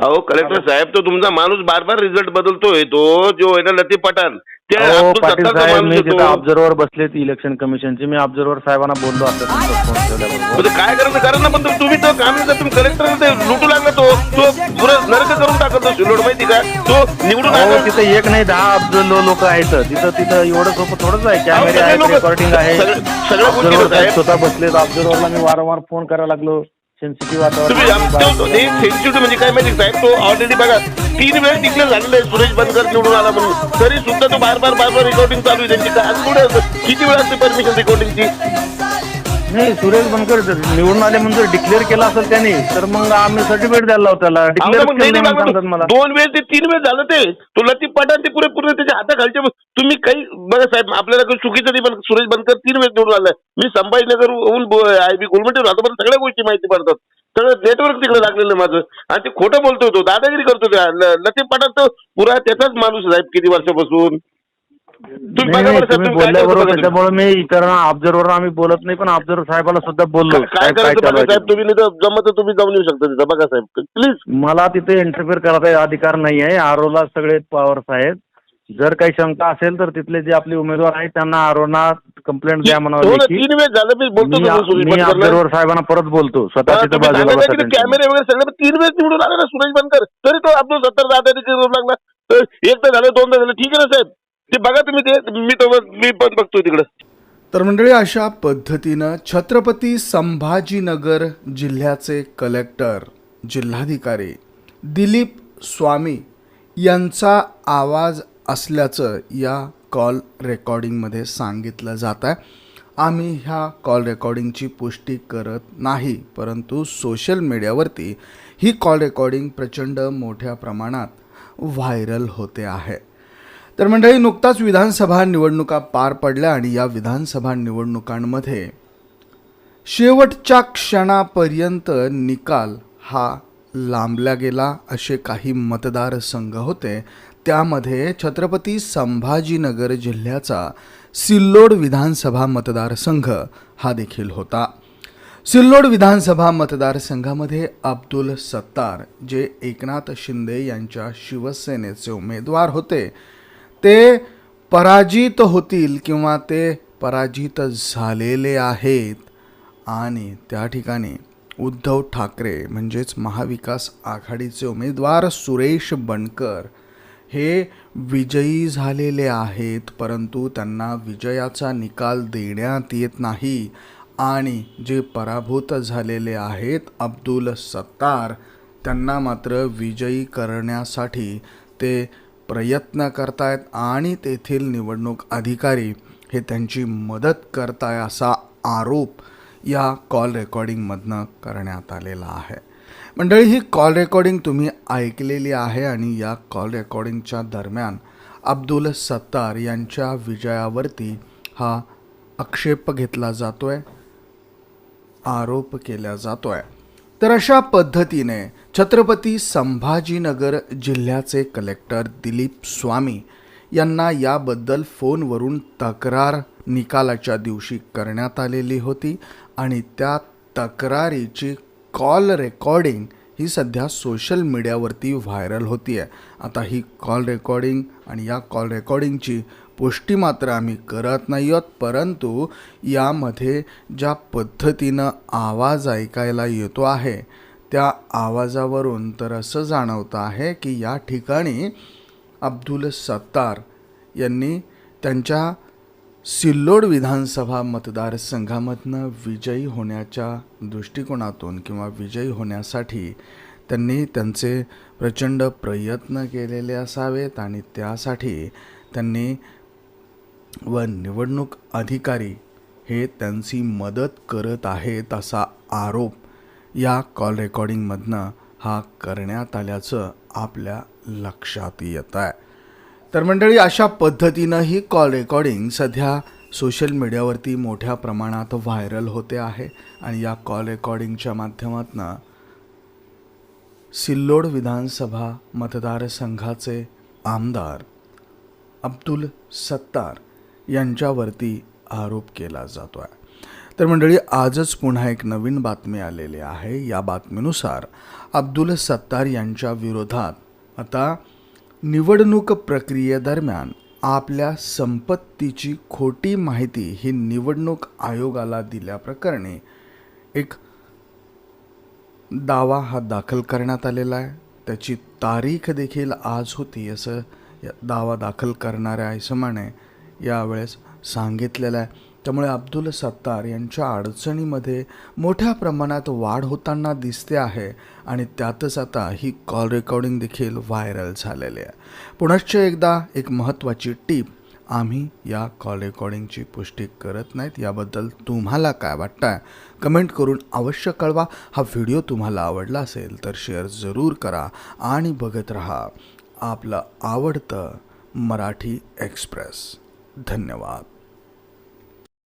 अहो कलेक्टर साहेब तो तुमचा माणूस बार बार रिझल्ट बदलतोय. तो जो आहे ना लतीफ पठाण ते हो अब्दुल पाटील सत्तारचा साहेब माणूस मी आहे तिथं तो. ऑब्झर्वर बसलेत इलेक्शन कमिशनचे मी ऑब्झर्वर साहेबांना बोललो आता तुमचा फोन ठेवल्याबरोबर म्हणजे काय करायचं? करा ना पण तुम- तुम्ही तर काम नाही तुम्ही कलेक्टर ते लुटू लागला तो. तो पुरं नरक करून टाकत तो शिलोड माहिती का? तो निवडून हो आला. तिथं एक नाही दहा अब्ज लोक आहेत. तिथं तिथं एवढं सोपं थोडंच आहे. कॅमेरे सगळे आहेत लोकं- रेकॉर्डिंग आहे. सगळे- सगळ्या गोष्टी ऑब्झर्वर साहेब. स्वतः बसलेत. ऑब्झर्वरला मी वारंवार फोन करायला लागलो. सेन्सिटिव्ह तुम्ही सेन्सिटिव्ह म्हणजे काय माहिती साहेब तो ऑलरेडी बघा तीन वेळ डिक्लेअर झालेलं आहे सुरेश बनकर निवडून आला म्हणून. तरी सुद्धा तो बार बार बार बार रेकॉर्डिंग चालू आहे त्यांची. काय आज कुठे किती वेळ असते परमिशन रेकॉर्डिंगची नाही सुरेश बनकर जर निवडून आले म्हणून जर डिक्लेअर केला असेल त्यांनी तर मग आम्ही सर्टिफिकेट द्यायला लावतो त्याला. डिक्लेअर मग नाही- केलं नाही म्हणून सांगतात लागलं. मला. दोन वेळ ते तीन वेळ झालं ते. तो लतीफ पठाण ते पुरे पूर्ण त्याच्या हाताखालचे तुम्ही काही बघा साहेब आपल्याला काही चुकीचं नाही पण सुरेश बनकर तीन वेळ निवडून आलाय. मी संभाजीनगर होऊन आय बी गुलमटी राहतो पण सगळ्या गोष्टी माहिती पडतात. सगळं नेटवर्क तिकडे लागलेलं आहे माझं. आणि ते खोटं बोलतोय तो दादागिरी करतो त्या ल- लतीफ पठाण तर पुरा त्याचाच माणूस आहे साहेब किती वर्षापासून? तुम्ही नाही, बघा नाही, बरं साहेब तुम्ही तुम्ही काय करता बोलल्याबरोबर बघा तुम्ही. त्याच्यामुळे मी इतरांना ऑब्झर्वर आम्ही बोलत नाही पण ऑब्झर्वर साहेबाला सुद्धा बोललो. काय- साहेब, काय करायचं बघा तुम्ही नाही तर जमत तर तुम्ही जाऊन येऊ शकता तिथं. बघा साहेब प्लीज मला तिथे इंटरफेअर करायचा अधिकार नाही आहे. आरोला सगळे पॉवर्स आहेत. जर काही शंका असेल तर तिथले जे आपले उमेदवार आहेत त्यांना आरोना कंप्लेंट द्या हो म्हणावं ना लेखी. तीन वेळ झालं मी बोलतो मी तुम्ही सुरेश मी बनकरला. ऑब्झर्वर साहेबांना परत बोलतो. स्वतः हा, तुम्ही बाजूला सांगा बसा की ते त्यांच्या. कॅमेरे वगैरे सगळं तीन वेळेस निवडून आले ना सुरेश बनकर. तरी तो अब्दुल सत्तर दादा लागला. तर एक तर झालं दोनदा झालं. ठीक आहे ना साहेब? ते बघा तुम्ही ते मी तो मी पण बघतोय तिकडं. तर मंडळी अशा पद्धतीनं छत्रपती संभाजीनगर जिल्ह्याचे कलेक्टर जिल्हाधिकारी दिलीप स्वामी यांचा आवाज असल्याचं या कॉल रेकॉर्डिंगमध्ये सांगितलं जात आहे. आम्ही ह्या कॉल रेकॉर्डिंगची पुष्टी करत नाही परंतु सोशल मीडियावरती ही कॉल रेकॉर्डिंग प्रचंड मोठ्या प्रमाणात व्हायरल होते आहे. तर मंडळी नुकताच विधानसभा निवडणुका पार पडल्या आणि या विधानसभा निवडणुकांमध्ये शेवटच्या क्षणापर्यंत निकाल हा लांबला गेला. असे काही मतदारसंघ होते. त्यामध्ये छत्रपती संभाजीनगर जिल्ह्याचा सिल्लोड विधानसभा मतदारसंघ हा देखील होता. सिल्लोड विधानसभा मतदारसंघामध्ये अब्दुल सत्तार जे एकनाथ शिंदे यांच्या शिवसेनेचे उमेदवार होते. ते पराजित होतील किंवा ते पराजित झालेले आहेत. आणि त्या ठिकाणी उद्धव ठाकरे म्हणजेच महाविकास आघाडीचे उमेदवार सुरेश बनकर हे विजयी झालेले आहेत. परंतु त्यांना विजयाचा निकाल देण्यात येत नाही. आणि जे पराभूत झालेले आहेत अब्दुल सत्तार त्यांना मात्र विजयी करण्यासाठी ते प्रयत्न करतायत आणि तेथील निवडणूक अधिकारी हे त्यांची मदत करताय असा आरोप या कॉल रेकॉर्डिंगमधनं करण्यात आलेला आहे. मंडळी ही कॉल रेकॉर्डिंग तुम्ही ऐकलेली आहे आणि या कॉल रेकॉर्डिंगच्या दरम्यान अब्दुल सत्तार यांच्या विजयावरती हा आक्षेप घेतला जातो आहे आरोप केला जातो आहे तर अशा पद्धतीने छत्रपती संभाजीनगर जिल्ह्याचे कलेक्टर दिलीप स्वामी यांना याबद्दल फोनवरून तक्रार निकालाच्या दिवशी करण्यात आलेली होती आणि त्या तक्रारीची कॉल रेकॉर्डिंग ही सध्या सोशल मीडियावरती व्हायरल होती आहे आता ही कॉल रेकॉर्डिंग आणि या कॉल रेकॉर्डिंगची पुष्टी मात्र आम्ही करत नाही आहोत परंतु यामध्ये ज्या पद्धतीनं आवाज ऐकायला येतो आहे त्या आवाजावरून तर असं जाणवतं आहे की या ठिकाणी अब्दुल सत्तार यांनी त्यांच्या सिल्लोड विधानसभा मतदारसंघामधनं विजयी होण्याच्या दृष्टिकोनातून किंवा विजयी होण्यासाठी त्यांनी त्यांचे प्रचंड प्रयत्न केलेले असावेत आणि त्यासाठी त्यांनी व निवडणूक अधिकारी हे त्यांची मदत करत आहेत असा आरोप या कॉल रेकॉर्डिंगमधनं हा करण्यात आल्याचं आपल्या लक्षात येत आहे. तर मंडळी अशा पद्धतीनं ही कॉल रेकॉर्डिंग सध्या सोशल मीडियावरती मोठ्या प्रमाणात व्हायरल होते आहे आणि या कॉल रेकॉर्डिंगच्या माध्यमातून सिल्लोड विधानसभा मतदारसंघाचे आमदार अब्दुल सत्तार यांच्यावरती आरोप केला जातो आहे तर मंडळी आजच पुन्हा एक नवीन बातमी आलेली आहे. या बातमीनुसार अब्दुल सत्तार यांच्या विरोधात आता निवडणूक प्रक्रियेदरम्यान आपल्या संपत्तीची खोटी माहिती ही निवडणूक आयोगाला दिल्याप्रकरणी एक दावा हा दाखल करण्यात आलेला आहे. त्याची तारीख देखील आज होती असं दावा दाखल करणाऱ्या इसमाने यावेळेस सांगितलेलं आहे. त्यामुळे अब्दुल सत्तार यांच्या अडचणीमध्ये मोठ्या प्रमाणात वाढ होताना दिसते आहे आणि त्यातच आता ही कॉल रेकॉर्डिंग देखील व्हायरल झालेली आहे. पुनश्च एकदा एक महत्त्वाची टीप आम्ही या कॉल रेकॉर्डिंगची पुष्टी करत नाहीत. याबद्दल तुम्हाला काय वाटतं आहे कमेंट करून अवश्य कळवा. हा व्हिडिओ तुम्हाला आवडला असेल तर शेअर जरूर करा आणि बघत रहा आपलं आवडतं मराठी एक्सप्रेस धन्यवाद